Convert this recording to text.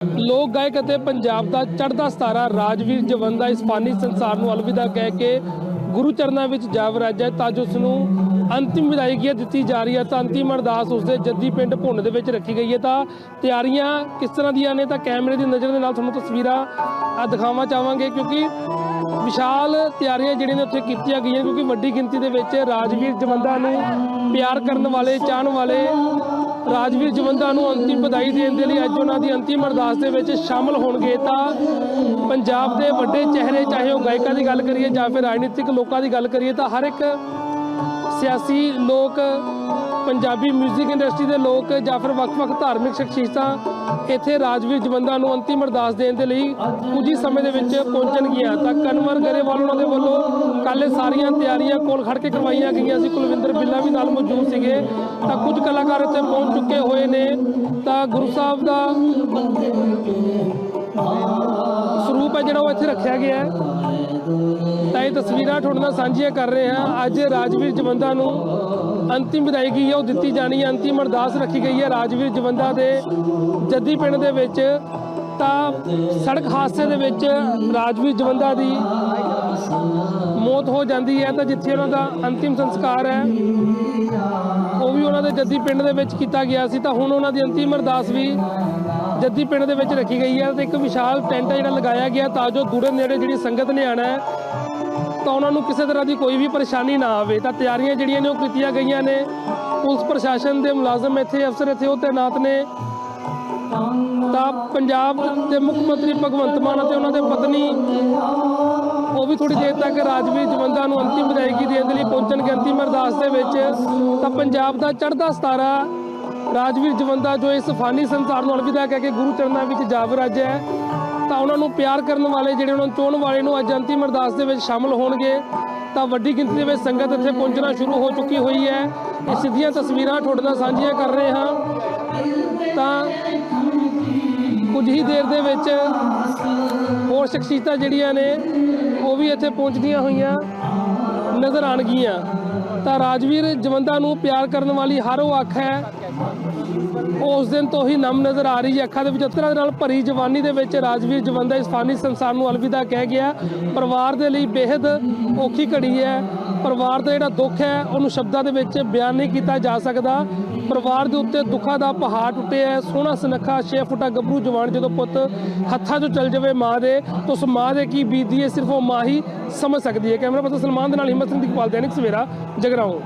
ਲੋਕ ਗਾਇਕ ਅਤੇ ਪੰਜਾਬ ਦਾ ਚੜ੍ਹਦਾ ਸਤਾਰਾ ਰਾਜਵੀਰ ਜਵੰਦਾ ਇਸ ਫਾਨੀ ਸੰਸਾਰ ਨੂੰ ਅਲਵਿਦਾ ਕਹਿ ਕੇ ਗੁਰੂ ਚਰਨਾਂ ਵਿੱਚ ਜਾ ਵਰਾਜਾ ਹੈ, ਤਾਂ ਜੋ ਉਸ ਨੂੰ ਅੰਤਿਮ ਵਿਦਾਇਗੀ ਦਿੱਤੀ ਜਾ ਰਹੀ ਹੈ। ਤਾਂ ਅੰਤਿਮ ਅਰਦਾਸ ਉਸਦੇ ਜੱਦੀ ਪਿੰਡ ਭੁੰਨ ਦੇ ਵਿੱਚ ਰੱਖੀ ਗਈ ਹੈ। ਤਾਂ ਤਿਆਰੀਆਂ ਕਿਸ ਤਰ੍ਹਾਂ ਦੀਆਂ ਨੇ ਤਾਂ ਕੈਮਰੇ ਦੀ ਨਜ਼ਰ ਦੇ ਨਾਲ ਤੁਹਾਨੂੰ ਤਸਵੀਰਾਂ ਆ ਦਿਖਾਵਾਂ ਚਾਹਾਂਗੇ, ਕਿਉਂਕਿ ਵਿਸ਼ਾਲ ਤਿਆਰੀਆਂ ਜਿਹੜੀਆਂ ਨੇ ਉੱਥੇ ਕੀਤੀਆਂ ਗਈਆਂ ਕਿਉਂਕਿ ਵੱਡੀ ਗਿਣਤੀ ਦੇ ਵਿੱਚ ਰਾਜਵੀਰ ਜਵੰਦਾ ਨੂੰ ਪਿਆਰ ਕਰਨ ਵਾਲੇ, ਚਾਹਣ ਵਾਲੇ ਰਾਜਵੀਰ ਜਵੰਦਾ ਨੂੰ ਅੰਤਿਮ ਵਧਾਈ ਦੇਣ ਦੇ ਲਈ ਅੱਜ ਉਹਨਾਂ ਦੀ ਅੰਤਿਮ ਅਰਦਾਸ ਦੇ ਵਿੱਚ ਸ਼ਾਮਲ ਹੋਣਗੇ। ਤਾਂ ਪੰਜਾਬ ਦੇ ਵੱਡੇ ਚਿਹਰੇ, ਚਾਹੇ ਉਹ ਗਾਇਕਾਂ ਦੀ ਗੱਲ ਕਰੀਏ ਜਾਂ ਫਿਰ ਰਾਜਨੀਤਿਕ ਲੋਕਾਂ ਦੀ ਗੱਲ ਕਰੀਏ, ਤਾਂ ਹਰ ਇੱਕ ਸਿਆਸੀ ਲੋਕ ਪੰਜਾਬੀ 뮤직 ਇੰਡਸਟਰੀ ਦੇ ਲੋਕ ਜਾਂ ਫਿਰ ਵੱਖ-ਵੱਖ ਧਾਰਮਿਕ ਸ਼ਖਸੀਅਤਾਂ ਇੱਥੇ ਰਾਜਵੀਰ ਜਵੰਦਾ ਨੂੰ ਅੰਤਿਮ ਅਰਦਾਸ ਦੇਣ ਦੇ ਲਈ ਕੁਝ ਹੀ ਸਮੇਂ ਦੇ ਵਿੱਚ ਪਹੁੰਚਣਗੀਆਂ। ਤਾਂ ਕਨਵਰ ਗਰੇਵਾਲ ਉਹਨਾਂ ਦੇ ਵੱਲੋਂ ਕੱਲ੍ਹ ਸਾਰੀਆਂ ਤਿਆਰੀਆਂ ਕੋਲ ਖੜ ਕੇ ਕਰਵਾਈਆਂ ਗਈਆਂ ਸੀ। ਕੁਲਵਿੰਦਰ ਬਿੱਲਾ ਵੀ ਨਾਲ ਮੌਜੂਦ ਸੀਗੇ। ਤਾਂ ਕੁਝ ਕਲਾਕਾਰ ਇੱਥੇ ਪਹੁੰਚ ਚੁੱਕੇ ਹੋਏ ਨੇ। ਤਾਂ ਗੁਰੂ ਸਾਹਿਬ ਦਾ ਸਰੂਪ ਹੈ ਜਿਹੜਾ ਉਹ ਇੱਥੇ ਰੱਖਿਆ ਗਿਆ ਹੈ। ਤਾਂ ਇਹ ਤਸਵੀਰਾਂ ਤੁਹਾਡੇ ਨਾਲ ਸਾਂਝੀਆਂ ਕਰ ਰਹੇ ਹਾਂ। ਅੱਜ ਰਾਜਵੀਰ ਜਵੰਦਾ ਨੂੰ ਅੰਤਿਮ ਵਿਦਾਇਗੀ ਹੈ? ਉਹ ਦਿੱਤੀ ਜਾਣੀ ਹੈ। ਅੰਤਿਮ ਅਰਦਾਸ ਰੱਖੀ ਗਈ ਹੈ ਰਾਜਵੀਰ ਜਵੰਦਾ ਦੇ ਜੱਦੀ ਪਿੰਡ ਦੇ ਵਿੱਚ। ਤਾਂ ਸੜਕ ਹਾਦਸੇ ਦੇ ਵਿੱਚ ਰਾਜਵੀਰ ਜਵੰਦਾ ਦੀ ਮੌਤ ਹੋ ਜਾਂਦੀ ਹੈ। ਤਾਂ ਜਿੱਥੇ ਉਹਨਾਂ ਦਾ ਅੰਤਿਮ ਸੰਸਕਾਰ ਹੈ, ਉਹ ਵੀ ਉਹਨਾਂ ਦੇ ਜੱਦੀ ਪਿੰਡ ਦੇ ਵਿੱਚ ਕੀਤਾ ਗਿਆ ਸੀ। ਤਾਂ ਹੁਣ ਉਹਨਾਂ ਦੀ ਅੰਤਿਮ ਅਰਦਾਸ ਵੀ ਜੱਦੀ ਪਿੰਡ ਦੇ ਵਿੱਚ ਰੱਖੀ ਗਈ ਹੈ। ਤੇ ਇੱਕ ਵਿਸ਼ਾਲ ਟੈਂਟ ਹੈ ਜਿਹੜਾ ਲਗਾਇਆ ਗਿਆ। ਤਾਂ ਜੋ ਦੂਰੇ ਨੇੜੇ ਜਿਹੜੀ ਸੰਗਤ ਨੇ ਆਣਾ ਹੈ ਤਾਂ ਉਹਨਾਂ ਨੂੰ ਕਿਸੇ ਤਰ੍ਹਾਂ ਦੀ ਕੋਈ ਵੀ ਪਰੇਸ਼ਾਨੀ ਨਾ ਆਵੇ। ਤਾਂ ਤਿਆਰੀਆਂ ਜਿਹੜੀਆਂ ਨੇ ਉਹ ਕੀਤੀਆਂ ਗਈਆਂ ਨੇ। ਪੁਲਿਸ ਪ੍ਰਸ਼ਾਸਨ ਦੇ ਮੁਲਾਜ਼ਮ ਇੱਥੇ ਅਫਸਰ ਇੱਥੇ ਉਹ ਤੈਨਾਤ ਨੇ। ਤਾਂ ਪੰਜਾਬ ਦੇ ਮੁੱਖ ਮੰਤਰੀ ਭਗਵੰਤ ਮਾਨ ਅਤੇ ਉਹਨਾਂ ਦੇ ਪਤਨੀ, ਉਹ ਵੀ ਥੋੜੀ ਦੇਰ ਤੱਕ ਰਾਜਵੀਰ ਜਵੰਦਾ ਨੂੰ ਅੰਤਿਮ ਵਿਦਾਇਗੀ ਦੇਣ ਦੇ ਲਈ ਪਹੁੰਚਣਗੇ। ਅੰਤਿਮ ਅਰਦਾਸ ਦੇ ਵਿੱਚ ਤਾਂ ਪੰਜਾਬ ਦਾ ਚੜ੍ਹਦਾ ਸਤਾਰਾ ਰਾਜਵੀਰ ਜਵੰਦਾ ਜੋ ਇਸ ਫਾਨੀ ਸੰਸਾਰ ਨੂੰ ਅਲਵਿਦਾ ਕਹਿ ਕੇ ਗੁਰੂ ਚਰਨਾਂ ਵਿੱਚ ਜਾ ਵਰਾਜਿਆ ਹੈ। ਤਾਂ ਉਹਨਾਂ ਨੂੰ ਪਿਆਰ ਕਰਨ ਵਾਲੇ ਜਿਹੜੇ ਉਹਨਾਂ ਨੂੰ ਚੋਣ ਵਾਲੇ ਨੂੰ ਅੱਜ ਅੰਤਿਮ ਅਰਦਾਸ ਦੇ ਵਿੱਚ ਸ਼ਾਮਲ ਹੋਣਗੇ, ਤਾਂ ਵੱਡੀ ਗਿਣਤੀ ਦੇ ਵਿੱਚ ਸੰਗਤ ਇੱਥੇ ਪਹੁੰਚਣਾ ਸ਼ੁਰੂ ਹੋ ਚੁੱਕੀ ਹੋਈ ਹੈ। ਇਹ ਸਿੱਧੀਆਂ ਤਸਵੀਰਾਂ ਤੁਹਾਡੇ ਨਾਲ ਸਾਂਝੀਆਂ ਕਰ ਰਹੇ ਹਾਂ। ਤਾਂ ਕੁਝ ਹੀ ਦੇਰ ਦੇ ਵਿੱਚ ਹੋਰ ਸ਼ਖਸੀਅਤਾਂ ਜਿਹੜੀਆਂ ਨੇ, ਉਹ ਵੀ ਇੱਥੇ ਪਹੁੰਚਦੀਆਂ ਹੋਈਆਂ ਨਜ਼ਰ ਆਣਗੀਆਂ ਤਾਂ ਰਾਜਵੀਰ ਜਵੰਦਾ ਨੂੰ ਪਿਆਰ ਕਰਨ ਵਾਲੀ ਹਰ ਉਹ ਅੱਖ ਹੈ। ਉਸ ਦਿਨ ਤੋਂ ਹੀ ਨਮ ਨਜ਼ਰ ਆ ਰਹੀ ਹੈ। ਅੱਖਾਂ ਦੇ ਵਿੱਚ ਅਤਰਾਂ ਦੇ ਨਾਲ ਭਰੀ ਜਵਾਨੀ ਦੇ ਵਿੱਚ ਰਾਜਵੀਰ ਜਵੰਦਾ ਇਸ ਫਾਨੀ ਸੰਸਾਰ ਨੂੰ ਅਲਵਿਦਾ ਕਹਿ ਗਿਆ। ਪਰਿਵਾਰ ਦੇ ਲਈ ਬੇहद ਔਖੀ ਘੜੀ ਹੈ। ਪਰਿਵਾਰ ਦਾ ਜਿਹੜਾ ਦੁੱਖ ਹੈ, ਉਹਨੂੰ ਸ਼ਬਦਾਂ ਦੇ ਵਿੱਚ ਬਿਆਨ ਨਹੀਂ ਕੀਤਾ ਜਾ ਸਕਦਾ। ਪਰਿਵਾਰ ਦੇ ਉੱਤੇ ਦੁੱਖਾਂ ਦਾ ਪਹਾੜ ਟੁੱਟਿਆ ਹੈ। ਸੋਹਣਾ ਸੁਨੱਖਾ 6 ਫੁੱਟਾ ਗੱਭਰੂ ਜਵਾਨ ਜਦੋਂ ਪੁੱਤ ਹੱਥਾਂ 'ਚੋਂ ਚਲ ਜਾਵੇ ਮਾਂ ਦੇ, ਤਾਂ ਉਸ ਮਾਂ ਦੇ ਕੀ ਬੀਤਦੀ ਹੈ, ਸਿਰਫ ਉਹ ਮਾਂ ਹੀ ਸਮਝ ਸਕਦੀ ਹੈ। ਕੈਮਰਾ ਪਰਸਨ ਸਲਮਾਨ ਦੇ ਨਾਲ ਹਿੰਮਤ ਸਿੰਘ ਦੀ ਕਪਾਲ ਦੈਨਿਕ ਸਵੇਰਾ ਜਗਰਾਓ